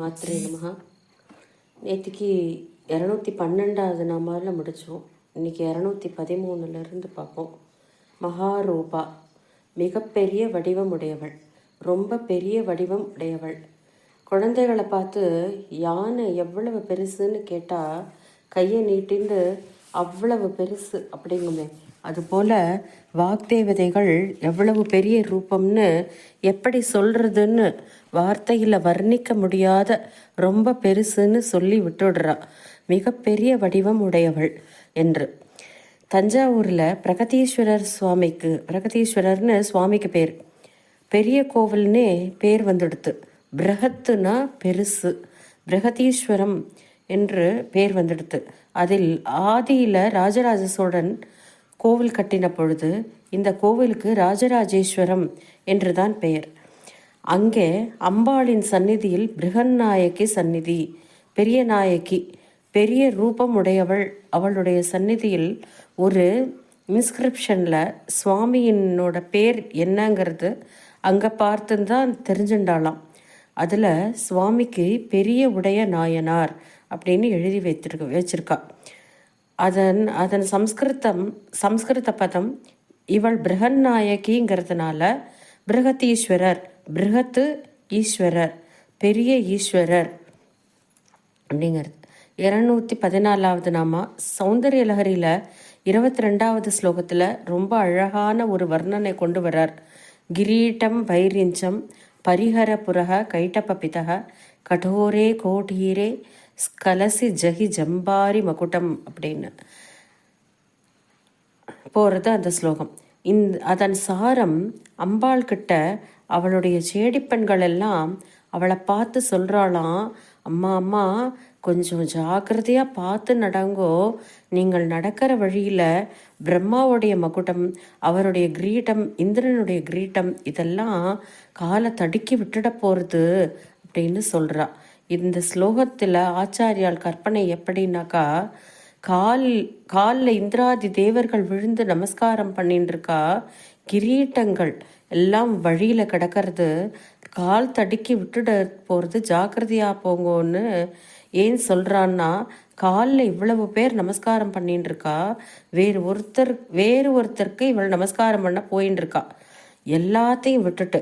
மாத்திரை நமகா நேற்றுக்கு இரநூத்தி பன்னெண்டாவது நாமாவில் முடித்தோம் இன்னைக்கு இரநூத்தி பதிமூணுலேருந்து பார்ப்போம். மகாரூபா. மிகப்பெரிய வடிவம் உடையவள் ரொம்ப பெரிய வடிவம் உடையவள் குழந்தைகளை பார்த்து யானை எவ்வளவு பெருசுன்னு கேட்டால் கையை நீட்டிந்து அவ்வளவு பெருசு அப்படிங்குமே. அதுபோல வாக்தேவதைகள் எவ்வளவு பெரிய ரூபம்னு எப்படி சொல்றதுன்னு வார்த்தையில் வர்ணிக்க முடியாத ரொம்ப பெருசுன்னு சொல்லி விட்டுடுறா. மிகப்பெரிய வடிவம் உடையவள் என்று. தஞ்சாவூரில் பிரகதீஸ்வரர் சுவாமிக்கு பிரகதீஸ்வரர்னு சுவாமிக்கு பேர். பெரிய கோவில்னே பேர் வந்துடுத்து. பிரகத்துனா பெருசு. பிரகதீஸ்வரம் என்று பேர் வந்துடுத்து. அதில் ஆதியில் ராஜராஜ சோழன் கோவில் கட்டின பொழுது இந்த கோவிலுக்கு ராஜராஜேஸ்வரம் என்றுதான் பெயர். அங்கே அம்பாளின் சந்நிதியில் பிருகநாயகி சந்நிதி பெரிய நாயகி பெரிய ரூபம் உடையவள் அவளுடைய சந்நிதியில் ஒரு இன்ஸ்கிரிப்ஷனில் சுவாமியினோட பேர் என்னங்கிறது அங்கே பார்த்து தான் தெரிஞ்சுண்டாலாம் அதில் சுவாமிக்கு பெரிய உடைய நாயனார் அப்படின்னு எழுதி வைத்திருக்க வச்சிருக்கா. அதன் அதன் சம்ஸ்கிருதம் சம்ஸ்கிருத பதம் இவள் பிருகநாயகிங்கிறதுனால பிருகதீஸ்வரர் பிருகத்து ஈஸ்வரர் பெரிய ஈஸ்வரர் அப்படிங்கிறது. இரநூத்தி பதினாலாவது நாமா சௌந்தரிய லஹரியில் இருபத்தி ரெண்டாவது ஸ்லோகத்தில் ரொம்ப அழகான ஒரு வர்ணனை கொண்டு வர்றார். கிரீட்டம் வைரிஞ்சம் பரிஹர புரக கைட்டப்பபிதக கடோரே கோடீரே ஸ்கலசி ஜகி ஜம்பாரி மகுட்டம் அப்படின்னு. போகிறது அந்த ஸ்லோகம். இந்த அதன் சாரம் அம்பாள் கிட்ட அவளுடைய சேடிப்பெண்கள் எல்லாம் அவளை பார்த்து சொல்கிறாளாம் அம்மா அம்மா கொஞ்சம் ஜாக்கிரதையாக பார்த்து நடங்கோ. நீங்கள் நடக்கிற வழியில் பிரம்மாவுடைய மகுடம் அவருடைய கிரீட்டம் இந்திரனுடைய கிரீட்டம் இதெல்லாம் காலை தடுக்கி விட்டுட போகிறது அப்படின்னு சொல்கிறா இந்த ஸ்லோகத்தில் ஆச்சாரியால் கற்பனை எப்படின்னாக்கா கால் காலில் இந்திராதி தேவர்கள் விழுந்து நமஸ்காரம் பண்ணிட்டு இருக்கா கிரீட்டங்கள் எல்லாம் வழியில் கிடக்கிறது கால் தடுக்கி விட்டுட போகிறது ஜாக்கிரதையாக போங்கன்னு ஏன் சொல்கிறான்னா காலில் இவ்வளவு பேர் நமஸ்காரம் பண்ணிட்டு இருக்கா வேறு ஒருத்தர் வேறு ஒருத்தருக்கு இவள் நமஸ்காரம் பண்ண போயின்னு இருக்கா எல்லாத்தையும் விட்டுட்டு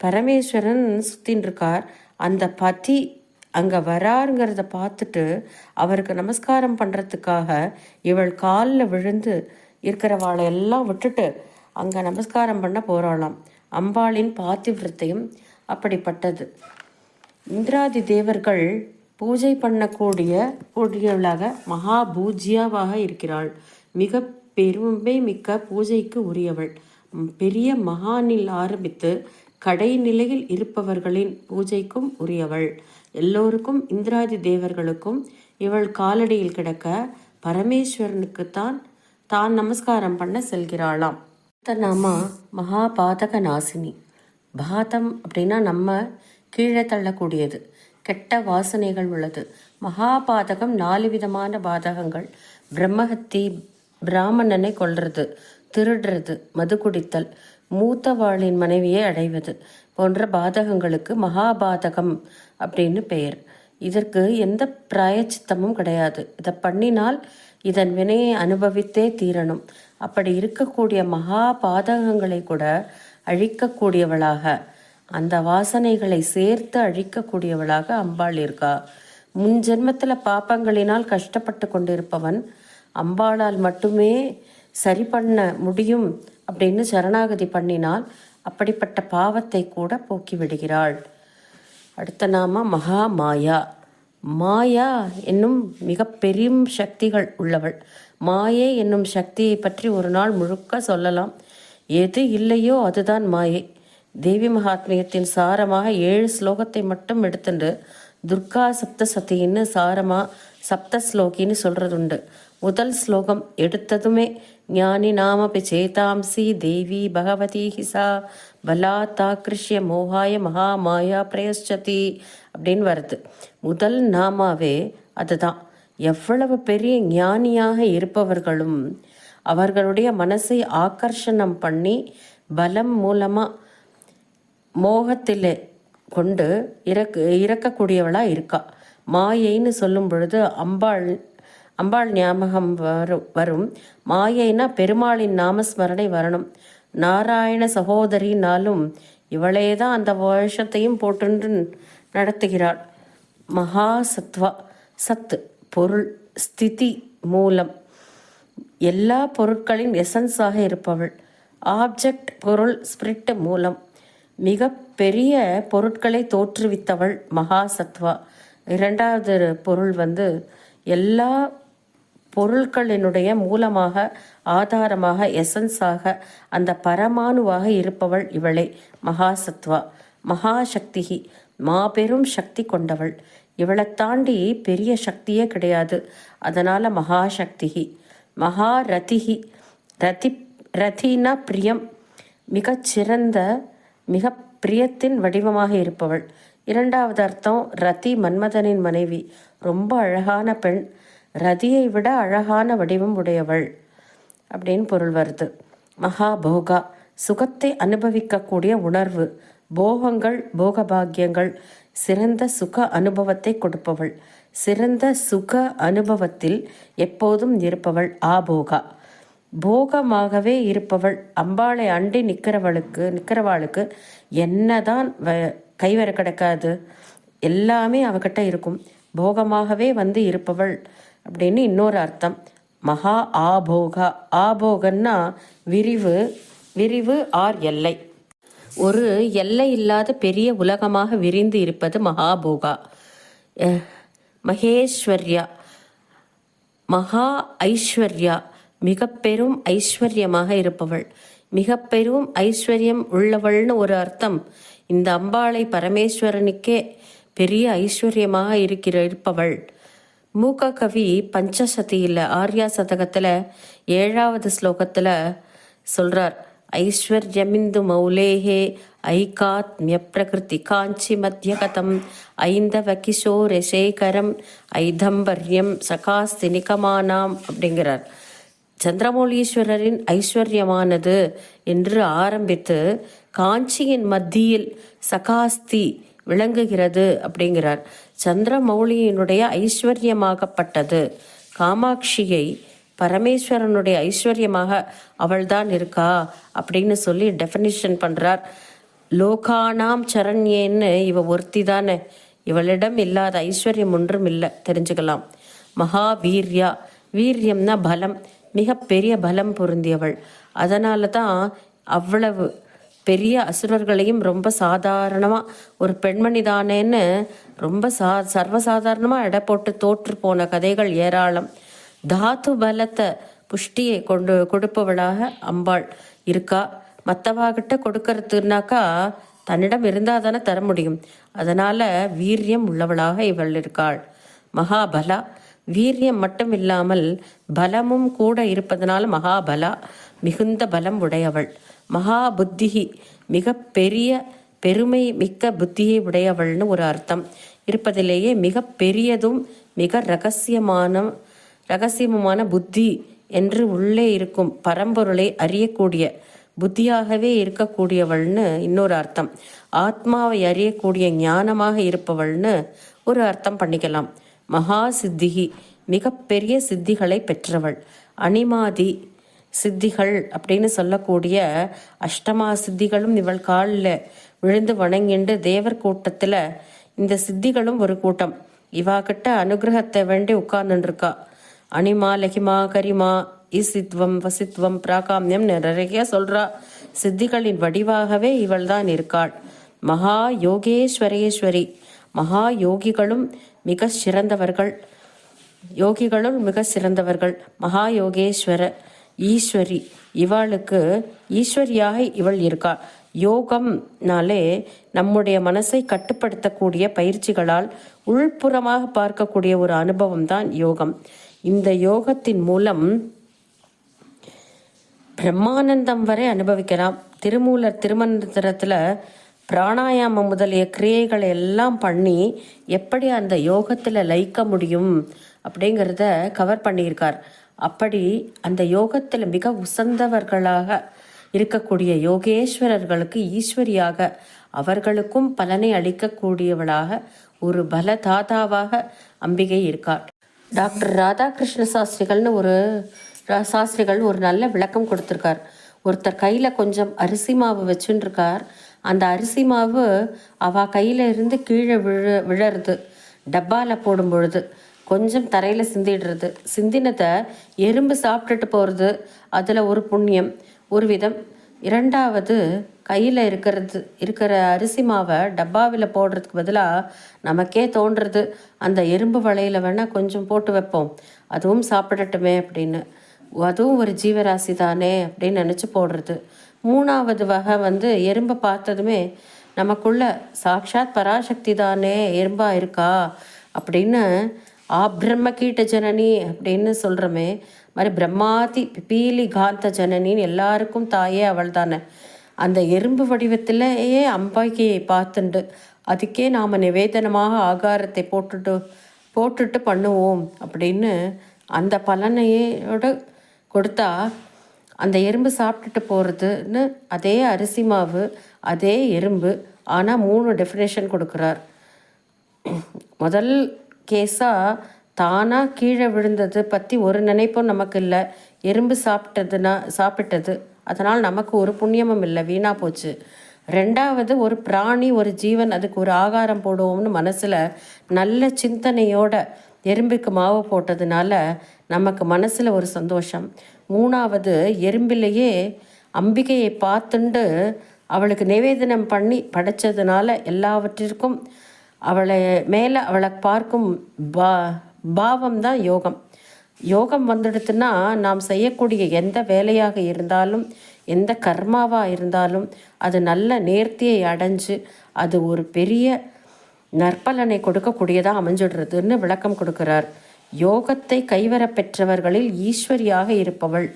பரமேஸ்வரன் சுத்தின்னு இருக்கார் அந்த பதி அங்கே வராருங்கிறத பார்த்துட்டு அவருக்கு நமஸ்காரம் பண்ணுறதுக்காக இவள் காலில் விழுந்து இருக்கிறவாளை எல்லாம் விட்டுட்டு அங்கே நமஸ்காரம் பண்ண போகிறாளாம் அம்பாளின் பாத்திவிரத்தையும் அப்படிப்பட்டது. இந்திராதி தேவர்கள் பூஜை பண்ணக்கூடிய கூடியவளாக மகா பூஜ்யாவாக இருக்கிறாள். மிக பெருமை மிக்க பூஜைக்கு உரியவள். பெரிய மகானில் ஆரம்பித்து கடைநிலையில் இருப்பவர்களின் பூஜைக்கும் உரியவள். எல்லோருக்கும் இந்திராதி தேவர்களுக்கும் இவள் காலடியில் கிடக்க பரமேஸ்வரனுக்குத்தான் தான் நமஸ்காரம் பண்ண செல்கிறாளாம். நாமா மகாபாதக நாசினி பாதம் அப்படின்னா நம்ம கீழே தள்ளக்கூடியது. கெட்ட வாசனைகள் உள்ளது. மகாபாதகம் நாலு விதமான பாதகங்கள். பிரம்மஹத்தி பிராமணனை கொல்றது திருடுறது மது குடித்தல் மூத்தவாளின் மனைவியை அடைவது போன்ற பாதகங்களுக்கு மகாபாதகம் அப்படின்னு பெயர். இதற்கு எந்த பிராயச்சித்தமும் கிடையாது. இதை பண்ணினால் இதன் வினையை அனுபவித்தே தீரணும். அப்படி இருக்கக்கூடிய மகா பாதகங்களை கூட அழிக்கக்கூடியவளாக அந்த வாசனைகளை சேர்த்து அழிக்கக்கூடியவளாக அம்பாள் இருக்கா? முன் ஜென்மத்தில் பாப்பங்களினால் கஷ்டப்பட்டு கொண்டிருப்பவன் அம்பாளால் மட்டுமே சரி பண்ண முடியும் அப்படின்னு சரணாகதி பண்ணினால் அப்படிப்பட்ட பாவத்தை கூட போக்கிவிடுகிறாள் அடுத்த நாம மகா மாயா மாயா என்னும் மிக பெரும் சக்திகள் உள்ளவள். மாயை என்னும் சக்தியை பற்றி ஒரு நாள் முழுக்க சொல்லலாம். எது இல்லையோ அதுதான் மாயை. தேவி மகாத்மியத்தின் சாரமாக ஏழு ஸ்லோகத்தை மட்டும் எடுத்துண்டு துர்கா சப்த சத்தின்னு சாரமா சப்த ஸ்லோகின்னு சொல்கிறதுண்டு முதல் ஸ்லோகம் எடுத்ததுமே. ஞானி நாமபி சேதாம்சி தேவி பகவதி ஹிசா. பலாத்தாக்கிருஷ்ய மோகாய மகா மாயா பிரயஷ்சதி அப்படின்னு வருது. முதல் நாமாவே அதுதான். எவ்வளவு பெரிய ஞானியாக இருப்பவர்களும் அவர்களுடைய மனசை ஆக்கர்ஷணம் பண்ணி பலம் மூலமாக மோகத்தில் கொண்டு இறக்கு இறக்கக்கூடியவளாக இருக்கா. மாயைன்னு சொல்லும் பொழுது அம்பாள் அம்பாள் ஞாபகம் வரும் வரும். மாயைனா பெருமாளின் நாமஸ்மரணை வரணும். நாராயண சகோதரினாலும் இவளே தான் அந்த வருஷத்தையும் போட்டு நடத்துகிறாள். மகா சத்வா சத்து பொருள் ஸ்திதி மூலம் எல்லா பொருட்களின் எசன்ஸாக இருப்பவள். ஆப்ஜெக்ட் பொருள் ஸ்பிரிட் மூலம் மிக பெரிய பொருட்களை தோற்றுவித்தவள் மகா சத்வா. இரண்டாவது பொருள் வந்து எல்லா பொருட்களினுடைய மூலமாக ஆதாரமாக எசன்ஸாக அந்த பரமானுவாக இருப்பவள் இவளே மகாசத்வா. மகாசக்திகி மாபெரும் சக்தி கொண்டவள். இவளை தாண்டி பெரிய சக்தியே கிடையாது. அதனால் மகாசக்திகி. மகாரதிகி ரதி ரதினா பிரியம். மிகச்சிறந்த மிக பிரியத்தின் வடிவமாக இருப்பவள். இரண்டாவது அர்த்தம் ரதி மன்மதனின் மனைவி. ரொம்ப அழகான பெண். ரதியை விட அழகான வடிவம் உடையவள் அப்படின்னு பொருள் வருது. மகாபோகா சுகத்தை அனுபவிக்கக்கூடிய உணர்வு போகங்கள் போகபாக்கியங்கள் சிறந்த சுக அனுபவத்தை கொடுப்பவள். சிறந்த சுக அனுபவத்தில் எப்போதும் இருப்பவள் ஆபோகா. போகமாகவே இருப்பவள் அம்பாளை அண்டி நிற்கிறவளுக்கு நிற்கிறவாளுக்கு என்னதான் வ கைவர கிடக்காது. எல்லாமே அவகிட்ட இருக்கும். போகமாகவே வந்து இருப்பவள். அப்படின்னு இன்னொரு அர்த்தம். மகா ஆபோகா. ஆபோகன்னா விரிவு விரிவு ஆர் எல்லை. ஒரு எல்லை இல்லாத பெரிய உலகமாக விரிந்து இருப்பது மகாபோகா. மகேஸ்வர்யா. மகா ஐஸ்வர்யா. மிக பெரும் ஐஸ்வர்யமாக இருப்பவள். மிக பெரும் ஐஸ்வர்யம் உள்ளவள்னு ஒரு அர்த்தம். இந்த அம்பாளை பரமேஸ்வரனுக்கே பெரிய ஐஸ்வர்யமாக இருக்கிற இருப்பவள். மூக்க கவி பஞ்சசதியில் ஆர்யா சதகத்தில் ஏழாவது ஸ்லோகத்தில் சொல்கிறார் ஐஸ்வர்யமிந்து மௌலேஹே ஐகாத்மிய பிரகிருதி காஞ்சி மத்தியகதம் ஐந்தவ கிஷோர சேகரம் ஐதம்பர்யம் சகாஸ்தி நிகமானாம் அப்படிங்கிறார். சந்திரமௌலீஸ்வரரின் ஐஸ்வர்யமானது என்று ஆரம்பித்து காஞ்சியின் மத்தியில் சகாஸ்தி விளங்குகிறது அப்படிங்கிறார். சந்திரமௌலியினுடைய ஐஸ்வர்யமாகப்பட்டது. காமாட்சியை பரமேஸ்வரனுடைய ஐஸ்வர்யமாக அவள்தான் இருக்கா அப்படின்னு சொல்லி டெஃபினிஷன் பண்ணுறார் லோகானாம் சரண்யேன்னு இவ ஒருத்தி தானே இவளிடம் இல்லாத ஐஸ்வர்யம் ஒன்றும் இல்லை. தெரிஞ்சுக்கலாம். மகா வீர்யா வீரியம்னா பலம். மிக பெரிய பலம் பொருந்தியவள். அதனால தான் அவ்வளவு பெரிய அசுரர்களையும் ரொம்ப சாதாரணமாக ஒரு பெண்மணி தானேன்னு ரொம்ப சா சர்வசாதாரணமாக எடை போட்டு தோற்று போன கதைகள் ஏராளம். தாத்து பலத்தை புஷ்டியை கொண்டு கொடுப்பவளாக அம்பாள் இருக்கா? மற்றவாகிட்ட கொடுக்கறதுனாக்கா தன்னிடம் இருந்தால் தானே தர முடியும். அதனால் வீரியம் உள்ளவளாக இவள் இருக்காள். மகாபலா. வீரியம் மட்டும் இல்லாமல் பலமும் கூட இருப்பதனால் மகாபலா மிகுந்த பலம் உடையவள். மகா புத்திகி மிக பெரிய பெருமை மிக்க புத்தியை உடையவள்னு ஒரு அர்த்தம். இருப்பதிலேயே மிக பெரியதும் மிக ரகசியமான ரகசியமான புத்தி என்று உள்ளே இருக்கும் பரம்பொருளை அறியக்கூடிய புத்தியாகவே இருக்கக்கூடியவள்னு இன்னொரு அர்த்தம். ஆத்மாவை அறியக்கூடிய ஞானமாக இருப்பவள்னு ஒரு அர்த்தம் பண்ணிக்கலாம். மகா சித்திகி மிகப்பெரிய சித்திகளை பெற்றவள். அனிமாதி சித்திகள் அப்படின்னு சொல்லக்கூடிய அஷ்டமா சித்திகளும் இவள் காலில் விழுந்து வணங்கிண்டு தேவர் கூட்டத்தில் இந்த சித்திகளும் ஒரு கூட்டம். இவா கிட்ட அனுகிரகத்தை வேண்டி உட்கார்ந்துருக்கா அனிமா லகிமா கரிமா இசித்வம் வசித்வம் பிராகாமியம் நிறைய சொல்றா. சித்திகளின் வடிவாகவே இவள் தான் இருக்காள். மகா யோகேஸ்வரேஸ்வரி. மகா யோகிகளும் மிக சிறந்தவர்கள். யோகிகளும் மிக சிறந்தவர்கள். மகா யோகேஸ்வர. ஈஸ்வரி இவளுக்கு ஈஸ்வரியாக இவள் இருக்காள் யோகம்னாலே நம்முடைய மனசை கட்டுப்படுத்தக்கூடிய பயிற்சிகளால் உள்புறமாக பார்க்கக்கூடிய ஒரு அனுபவம் தான் யோகம். இந்த யோகத்தின் மூலம் பிரம்மானந்தம் வரை அனுபவிக்கலாம். திருமூலர் திருமந்திரத்தில் பிராணாயாமம் முதலிய கிரியைகளை எல்லாம் பண்ணி எப்படி அந்த யோகத்தில் லயிக்க முடியும்? அப்படிங்கிறத கவர் பண்ணியிருக்கார். அப்படி அந்த யோகத்தில் மிக உசந்தவர்களாக இருக்கக்கூடிய யோகேஸ்வரர்களுக்கு ஈஸ்வரியாக அவர்களுக்கும் பலனை அளிக்கக்கூடியவளாக ஒரு பல தாதாவாக அம்பிகை இருக்கார். டாக்டர் ராதாகிருஷ்ண சாஸ்திரிகள்னு ஒரு சாஸ்திரிகள் ஒரு நல்ல விளக்கம் கொடுத்துருக்கார். ஒருத்தர் கையில் கொஞ்சம் அரிசி மாவு வச்சுருக்கார் அந்த அரிசி மாவு அவ கையில் இருந்து கீழே விழ விழறது. டப்பாவில் போடும் பொழுது கொஞ்சம் தரையில் சிந்திடுறது. சிந்தினதை எறும்பு சாப்பிட்டுட்டு போகிறது அதில் ஒரு புண்ணியம் ஒரு விதம். இரண்டாவது கையில் இருக்கிறது இருக்கிற அரிசி மாவை டப்பாவில் போடுறதுக்கு பதிலாக நமக்கே தோன்றுறது. அந்த எறும்பு வலையில் வேணால் கொஞ்சம் போட்டு வைப்போம். அதுவும் சாப்பிடட்டுமே அப்படின்னு. அதுவும் ஒரு ஜீவராசி தானே அப்படின்னு நினச்சி போடுறது. மூணாவது வகை வந்து எறும்பை பார்த்ததுமே நமக்குள்ள சாட்சாத் பராசக்தி தானே எறும்பாக இருக்கா அப்படின்னு ஆ பிரம்ம கீட்ட ஜனனி அப்படின்னு சொல்கிறோமே மாதிரி பிரம்மாதி பீலி காந்த ஜனனின்னு எல்லாருக்கும் தாயே அவள் தானே அந்த எறும்பு வடிவத்திலேயே அம்பாக்கியை பார்த்துண்டு அதுக்கே நாம் நிவேதனமாக ஆகாரத்தை போட்டுட்டு போட்டுட்டு பண்ணுவோம் அப்படின்னு அந்த பலனையோட கொடுத்தா அந்த எறும்பு சாப்பிட்டுட்டு போகிறதுன்னு அதே அரிசி மாவு அதே எறும்பு ஆனால் மூணு டெஃபினேஷன் கொடுக்குறார். முதல் கேஸாக தானாக கீழே விழுந்தது பற்றி ஒரு நினைப்பும் நமக்கு இல்லை. எறும்பு சாப்பிட்டதுனா சாப்பிட்டது. அதனால் நமக்கு ஒரு புண்ணியமும் இல்லை. வீணாக போச்சு. ரெண்டாவது ஒரு பிராணி ஒரு ஜீவன் அதுக்கு ஒரு ஆகாரம் போடுவோம்னு மனசில் நல்ல சிந்தனையோட எறும்புக்கு மாவு போட்டதுனால நமக்கு மனசில் ஒரு சந்தோஷம். மூணாவது எறும்பிலேயே அம்பிகையை பார்த்துண்டு அவளுக்கு நிவேதனம் பண்ணி படைச்சதுனால எல்லாவற்றிற்கும் அவளை மேலே அவளை பார்க்கும் பா பாவம் தான் யோகம். யோகம் வந்துடுத்துன்னா நாம் செய்யக்கூடிய எந்த வேலையாக இருந்தாலும் எந்த கர்மாவாக இருந்தாலும் அது நல்ல நேர்த்தியை அடைஞ்சு அது ஒரு பெரிய நற்பலனை கொடுக்கக்கூடியதாக அமைஞ்சிடுறதுன்னு விளக்கம் கொடுக்கிறார். யோகத்தை கைவர பெற்றவர்களில் ஈஸ்வரியாக இருப்பவள்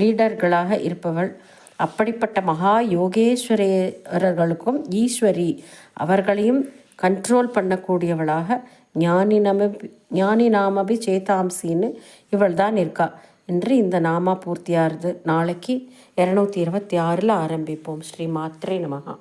லீடர்களாக இருப்பவள் அப்படிப்பட்ட மகா யோகேஸ்வரர்களுக்கும் ஈஸ்வரி அவர்களையும் கண்ட்ரோல் பண்ணக்கூடியவளாக ஞானி நம ஞானி நாமபி சேதாம்சின்னு இவள் தான் இருக்கா என்று இந்த நாமா பூர்த்தியாகிறது. நாளைக்கு இரநூத்தி இருபத்தி ஆறில் ஆரம்பிப்போம். ஸ்ரீ மாத்ரே நமகா